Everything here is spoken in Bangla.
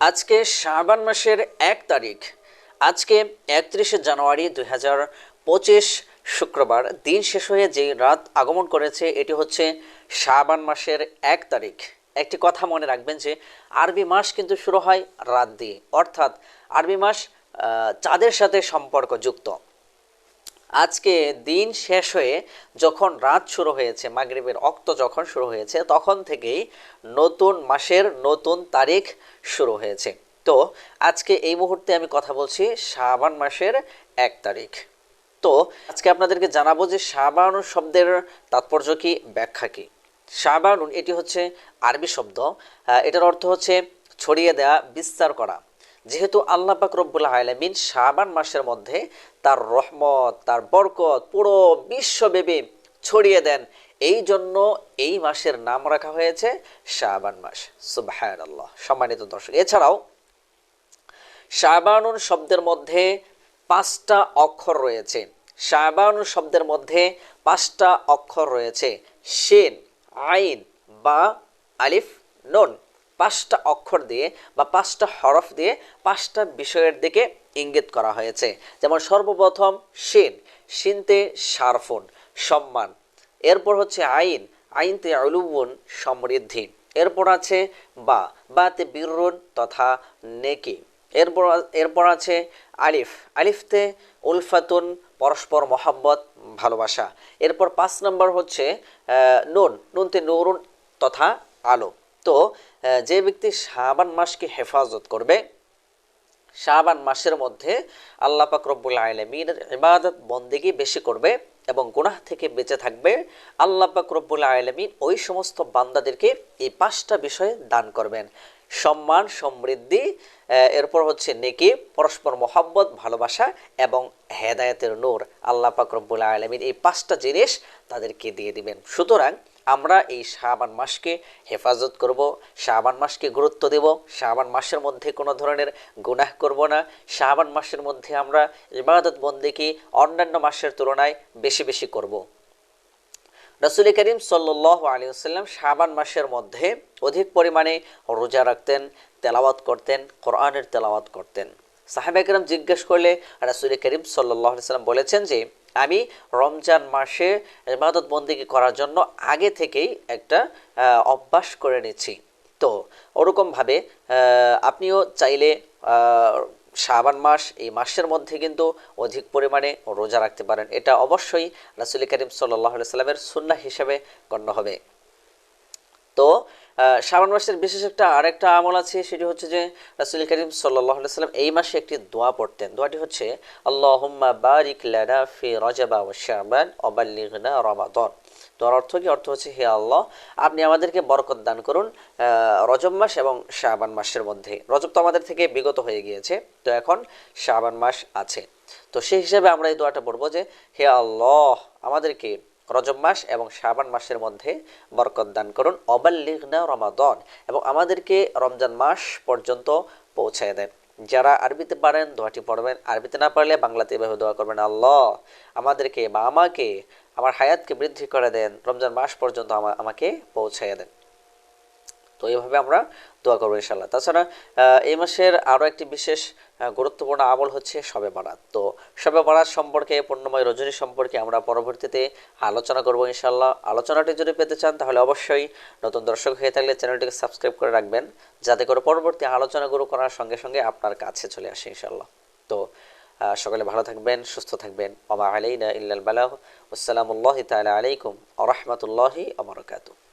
আজকে শাবান মাসের এক তারিখ। আজকে একত্রিশে জানুয়ারি দুই হাজার পঁচিশ শুক্রবার, দিন শেষ হয়ে যে রাত আগমন করেছে, এটি হচ্ছে শাবান মাসের এক তারিখ। একটি কথা মনে রাখবেন যে, আরবি মাস কিন্তু শুরু হয় রাত দিয়ে। অর্থাৎ আরবি মাস চাঁদের সাথে সম্পর্কযুক্ত। আজকে দিন শেষ হয়ে যখন রাত শুরু হয়েছে, মাগরিবের অক্ত যখন শুরু হয়েছে, তখন থেকেই নতুন মাসের নতুন তারিখ শুরু হয়েছে। তো আজকে এই মুহূর্তে আমি কথা বলছি শাবান মাসের এক তারিখ। তো আজকে আপনাদেরকে জানাব যে শাবানুন শব্দের তাৎপর্য কি, ব্যাখ্যা কি? শাবানুন, এটি হচ্ছে আরবি শব্দ। এটার অর্থ হচ্ছে ছড়িয়ে দেওয়া বিস্তার করা। যেহেতু আল্লাহ পাক রব্বুল আলমিন শাবান মাসের মধ্যে তার রহমত, তার বরকত পুরো বিশ্বব্যাপী ছড়িয়ে দেন। এই জন্য এই মাসের নাম রাখা হয়েছে শাবান মাস। সুবাহ আল্লাহ সম্মানিত দর্শক, এছাড়াও শাবানুন শব্দের মধ্যে পাঁচটা অক্ষর রয়েছে। শাবানুন শব্দের মধ্যে পাঁচটা অক্ষর রয়েছে। শিন, আইন বা আলিফ, নুন। পাঁচটা অক্ষর দিয়ে বা পাঁচটা হরফ দিয়ে পাঁচটা বিষয়ের দিকে ইঙ্গিত করা হয়েছে। যেমন সর্বপ্রথম শিন, শিনতে সারফুন, সম্মান। এরপর হচ্ছে আইন, আইনতে অলুবুন সমৃদ্ধি। এরপর আছে বা, বাতে বীরুন তথা নেকি। এরপর এরপর আছে আলিফ, আলিফতে উলফাতুন, পরস্পর মোহাম্মত ভালোবাসা। এরপর পাঁচ নম্বর হচ্ছে নুন, নুনতে নুরুন তথা আলো। তো যে ব্যক্তি শাবান মাসকে হেফাজত করবে, শাবান মাসের মধ্যে আল্লাহ পাক রব্বুল আলমিনের ইবাদত বন্দেগি বেশি করবে এবং গুনাহ থেকে বেঁচে থাকবে। আল্লাহ পাক রব্বুল আলমিন ওই সমস্ত বান্দাদেরকে এই পাঁচটা বিষয়ে দান করবেন। সম্মান, সমৃদ্ধি এরপর হচ্ছে নেকি, পরস্পর মহাব্বত, ভালোবাসা এবং হেদায়েতের নূর। আল্লাহ পাক আলমিন এই পাঁচটা জিনিস তাদেরকে দিয়ে দিবেন। সুতরাং আমরা এই শাবান মাসকে হেফাজত করব, শাবান মাসকে গুরুত্ব দেব, শাবান মাসের মধ্যে কোনো ধরনের গুনাহ করব না, শাবান মাসের মধ্যে আমরা ইবাদত বন্দিকে অন্যান্য মাসের তুলনায় বেশি বেশি করব। রসুল করিম সাল্লাহ আলী আসাল্লাম শাবান মাসের মধ্যে অধিক পরিমাণে রোজা রাখতেন, তেলাওয়াত করতেন, কোরআনের তেলাওয়াত করতেন। সাহেব একরাম জিজ্ঞেস করলে রাসুল করিম সাল্লাহ সাল্লাম বলেছেন যে আমি রমজান মাসে ইবাদত বন্দিকে করার জন্য আগে থেকেই একটা অভ্যাস করে নিচ্ছি। তো ওরকমভাবে আপনিও চাইলে শাবান মাস, এই মাসের মধ্যে কিন্তু অধিক পরিমাণে রোজা রাখতে পারেন। এটা অবশ্যই রাসুল করিম সাল্লাহ সাল্লামের সুন্না হিসেবে গণ্য হবে। তো শাবান মাসের বিশেষ একটা আরেকটা আমল আছে, সেটি হচ্ছে যে রাসুল করিম সাল্লাম এই মাসে একটি দোয়া পড়তেন। দোয়াটি হচ্ছে ফি অবাল্লিগনা রমাদন। দোয়ার অর্থ কি? অর্থ হচ্ছে, হে আল্লাহ, আপনি আমাদেরকে বরকত দান করুন রজব মাস এবং শাবান মাসের মধ্যে। রজব তো আমাদের থেকে বিগত হয়ে গিয়েছে, তো এখন শাবান মাস আছে। তো সেই হিসাবে আমরা এই দোয়াটা পড়ব যে, হে আল্লাহ, আমাদেরকে রজব মাস এবং শাবান মাসের মধ্যে বরকত দান করুন। অবাল্লিগনা রমাদন এবং আমাদেরকে রমজান মাস পর্যন্ত পৌঁছায় দেন। যারা আরবিতে পারেন, দোয়াটি পড়বেন। আরবিতে না পারলে বাংলাতে এভাবে দোয়া করবেন, আল্লাহ, আমাদেরকে বা আমাকে, আমার হায়াতকে বৃদ্ধি করে দেন। রমজান মাস পর্যন্ত আমা- আমাকে পৌঁছায় দেন। তো এইভাবে আমরা দোয়া করব ইনশাল্লাহ তাছাড়া এই মাসের আরও একটি বিশেষ গুরুত্বপূর্ণ আমল হচ্ছে শবে বারাত। তো শবে বারাত সম্পর্কে, পূর্ণময় রজনী সম্পর্কে আমরা পরবর্তীতে আলোচনা করব ইনশাল্লাহ আলোচনাটি যদি পেতে চান, তাহলে অবশ্যই নতুন দর্শক হয়ে থাকলে চ্যানেলটিকে সাবস্ক্রাইব করে রাখবেন, যাতে করে পরবর্তী আলোচনাগুলো করার সঙ্গে সঙ্গে আপনার কাছে চলে আসে ইনশাল্লাহ তো সকলে ভালো থাকবেন, সুস্থ থাকবেন। ওমা আলাইনা ইল্লাল বালাহ আসসালামুল্লাহি তাআলা আলাইকুম রাহমাতুল্লাহি ওয়া বারাকাতুহু।